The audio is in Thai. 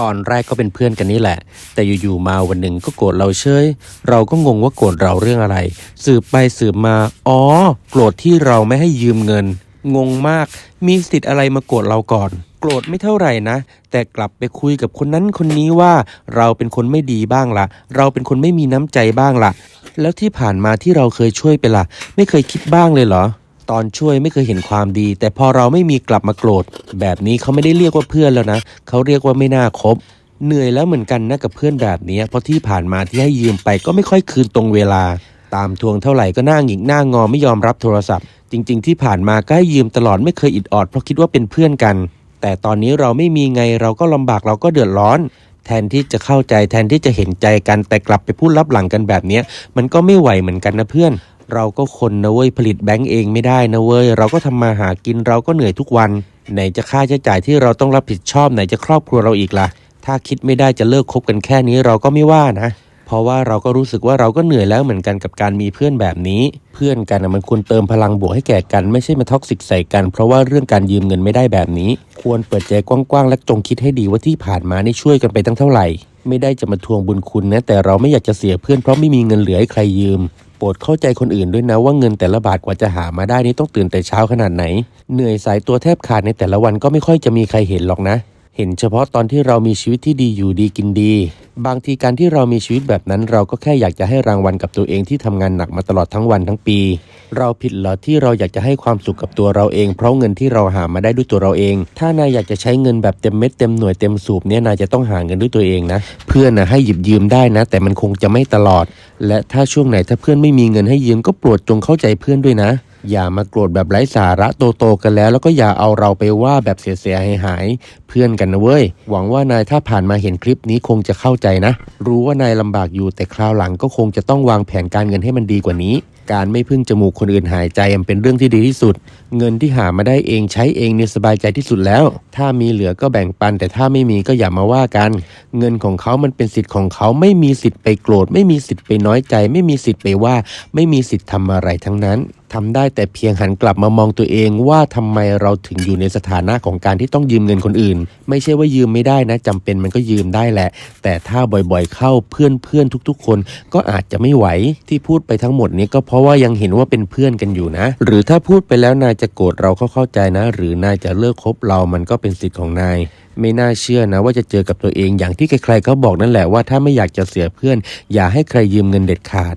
ตอนแรกก็เป็นเพื่อนกันนี่แหละ แต่อยู่ๆมาวันหนึ่งก็โกรธเราเฉยเราก็งงว่าโกรธเราเรื่องอะไร สืบไปสืบมา อ๋อ โกรธที่เราไม่ให้ยืมเงิน งงมาก มีสิทธิ์อะไรมาโกรธเราก่อน โกรธไม่เท่าไหร่นะ แต่กลับไปคุยกับคนนั้นคนนี้ว่าเราเป็นคนไม่ดีบ้างละ่ะ เราเป็นคนไม่มีน้ำใจบ้างละ่ะ แล้วที่ผ่านมาที่เราเคยช่วยไปล่ะ ไม่เคยคิดบ้างเลยเหรอ ตอนช่วยไม่เคยเห็นความดี แต่พอเราไม่มีกลับมาโกรธ แบบนี้เขาไม่ได้เรียกว่าเพื่อนแล้วนะเขาเรียกว่าไม่น่าคบเหนื่อยแล้วเหมือนกันนะกับเพื่อนแบบนี้เพราะที่ผ่านมาที่ให้ยืมไปก็ไม่ค่อยคืนตรงเวลา ตามทวงเท่าไหร่ก็หน้าหงิกหน้างอไม่ยอมรับโทรศัพท์ จริง ๆ ที่ผ่านมาก็ให้ยืมตลอดไม่เคยอิดออดเพราะคิดว่าเป็นเพื่อนกัน แต่ตอนนี้เราไม่มีไงเราก็ลำบากเราก็เดือดร้อน แทนที่จะเข้าใจแทนที่จะเห็นใจกันแต่กลับไปพูดลับหลังกันแบบนี้มันก็ไม่ไหวเหมือนกันนะเพื่อน เราก็คนนะเว้ยผลิตแบงก์เองไม่ได้นะเว้ยเราก็ทำมาหากินเราก็เหนื่อยทุกวัน ไหนจะค่าใช้จ่ายที่เราต้องรับผิดชอบไหนจะครอบครัวเราอีกล่ะ ถ้าคิดไม่ได้จะเลิกคบกันแค่นี้เราก็ไม่ว่านะ เพราะว่าเราก็รู้สึกว่าเราก็เหนื่อยแล้วเหมือนกันกับการมีเพื่อนแบบนี้ เพื่อนกันนะมันควรเติมพลังบวกให้แก่กัน ไม่ใช่มาท็อกซิกใส่กัน เพราะว่าเรื่องการยืมเงินไม่ได้แบบนี้ ควรเปิดใจกว้างๆและจงคิดให้ดีว่าที่ผ่านมานี่ช่วยกันไปตั้งเท่าไหร่ ไม่ได้จะมาทวงบุญคุณนะแต่เราไม่อยากจะเสียเพื่อนเพราะไม่มีเงินเหลือให้ใครยืม รดเข้าใจคนอื่นด้วยนะว่าเงินแต่ละบาทกว่าจะหามาได้นี่ต้องตื่นแต่เช้าขนาดไหน เหนื่อยสายตัวแทบขาดในแต่ละวันก็ไม่ค่อยจะมีใครเห็นหรอกนะ เห็นเฉพาะตอนที่เรามีชีวิตที่ดีอยู่ดีกินดี บางทีการที่เรามีชีวิตแบบนั้น เราก็แค่อยากจะให้รางวัลกับตัวเองที่ทำงานหนักมาตลอดทั้งวันทั้งปี เราผิดเหรอที่เราอยากจะให้ความสุขกับตัวเราเอง เพราะเงินที่เราหามาได้ด้วยตัวเราเอง ถ้านายอยากจะใช้เงินแบบเต็มเม็ดเต็มหน่วยเต็มสูบเนี่ยนายจะต้องหาเงินด้วยตัวเองนะ เพื่อนนะให้หยิบยืมได้นะ แต่มันคงจะไม่ตลอด และถ้าช่วงไหนถ้าเพื่อนไม่มีเงินให้ยืมก็โปรดจงเข้าใจเพื่อนด้วยนะ อย่ามาโกรธแบบไร้สาระโตๆกันแล้ว แล้วก็อย่าเอาเราไปว่าแบบเสียๆหายๆเพื่อนกันนะเว้ย หวังว่านายถ้าผ่านมาเห็นคลิปนี้คงจะเข้าใจนะ รู้ว่านายลำบากอยู่แต่คราวหลังก็คงจะต้องวางแผนการเงินให้มันดีกว่านี้ การไม่พึ่งจมูกคนอื่นหายใจมันเป็นเรื่องที่ดีที่สุด เงินที่หามาได้เองใช้เองเนี่ยสบายใจที่สุดแล้ว ถ้ามีเหลือก็แบ่งปัน แต่ถ้าไม่มีก็อย่ามาว่ากัน เงินของเขามันเป็นสิทธิ์ของเขาไม่มีสิทธิ์ไปโกรธ ไม่มีสิทธิ์ไปน้อยใจ ไม่มีสิทธิ์ไปว่า ไม่มีสิทธิ์ทำอะไรทั้งนั้น ทำได้แต่เพียงหันกลับมามองตัวเองว่าทำไมเราถึงอยู่ในสถานะของการที่ต้องยืมเงินคนอื่น ไม่ใช่ว่ายืมไม่ได้นะจำเป็นมันก็ยืมได้แหละ แต่ถ้าบ่อยๆเข้าเพื่อนเพื่อนๆทุกๆ คนก็อาจจะไม่ไหวที่พูดไปทั้งหมดนี้ก็เพราะว่ายังเห็นว่าเป็นเพื่อนกันอยู่นะ หรือถ้าพูดไปแล้วนายจะโกรธเราเข้าใจนะ หรือนายจะเลิกคบเรามันก็เป็นสิทธิ์ของนายไม่น่าเชื่อนะว่าจะเจอกับตัวเองอย่างที่ใครๆเขาบอกนั่นแหละว่าถ้าไม่อยากจะเสียเพื่อน อย่าให้ใครยืมเงินเด็ดขาด